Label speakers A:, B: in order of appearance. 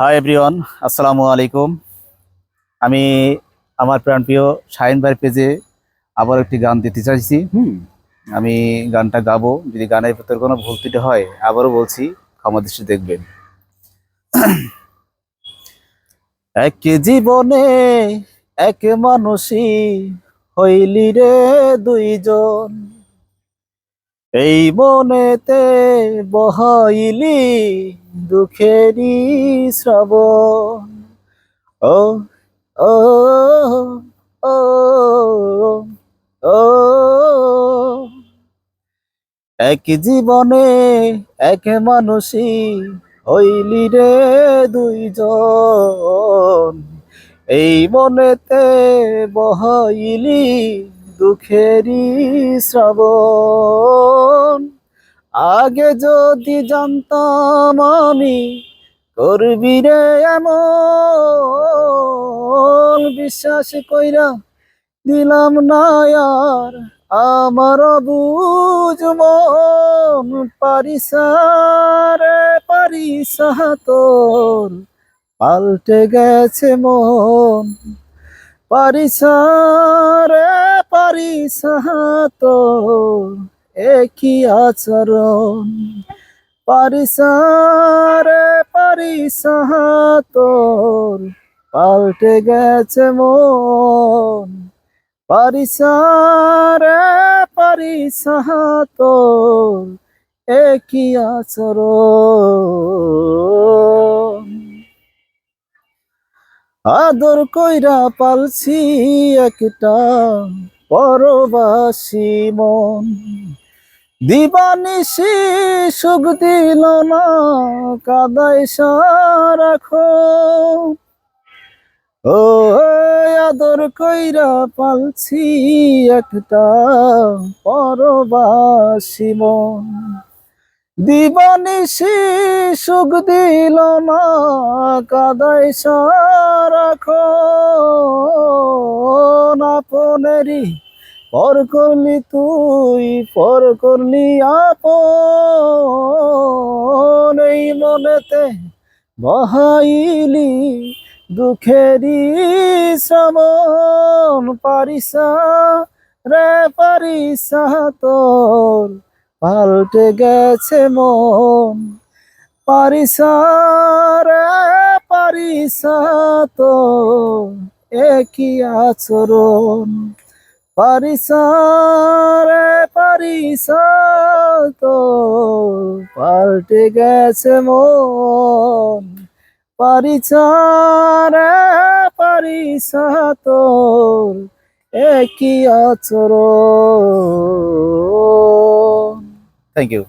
A: Hi everyone আসসালামু আলাইকুম আমি আমার প্রাণপ্রিয় শাহিন ভাইয়ের পেজে আবার একটি গান দিতে চাইছি। হুম। আমি গানটা গাবো। যদি গানের ভেতর কোনো ভুল ত্রুটি হয় আবারও বলছি ক্ষমা দৃষ্টি দেখবেন। এক জীবনে এক মানুষই হইলি রে দুইজন। এই মনেতে বহাইলি দুঃখেরই শ্রাবণ। ও এক জীবনে এক মানুষই হইলি রে দুইজন। এই মনেতে বহাইলি দুঃখেরই শ্রাবণ। আগে যদি জানতাম আমি করবি রে এমন বিশ্বাস কইরা দিলাম না আর আমার বুঝ মন পারিসা রে পারিসা তোর পাল্টে গেছে মন পারিসা রে পারিসা তোর একই আচরণ। পারিসা রে পারিসা তোর পাল্টে গেছে মন। পারিসা রে পারিসা তোর একই আচরণ। আদর কইরা পালছি একটা পরবাসী মন। দিবানিসি সুখ দিল না, কাদাই রাখো ও আদর কইরা পালছি একটা পরবাসী মন। দিবানিসি সুখ দিল না, কাদাই রাখো আপনেরই পর করলি তুই, পর করলি এই মনেতে বহাইলি দুঃখেরই শ্রমণ পারিসা রে, পারিসা তোর, পাল্টে গেছে মন। পারিসা রে, পারিসা তোর, একই আচরণ। পারিসা রে তো পাল্টে গেছে মন। পারিসা রে পারিসা তোর একই আচরণ। Thank you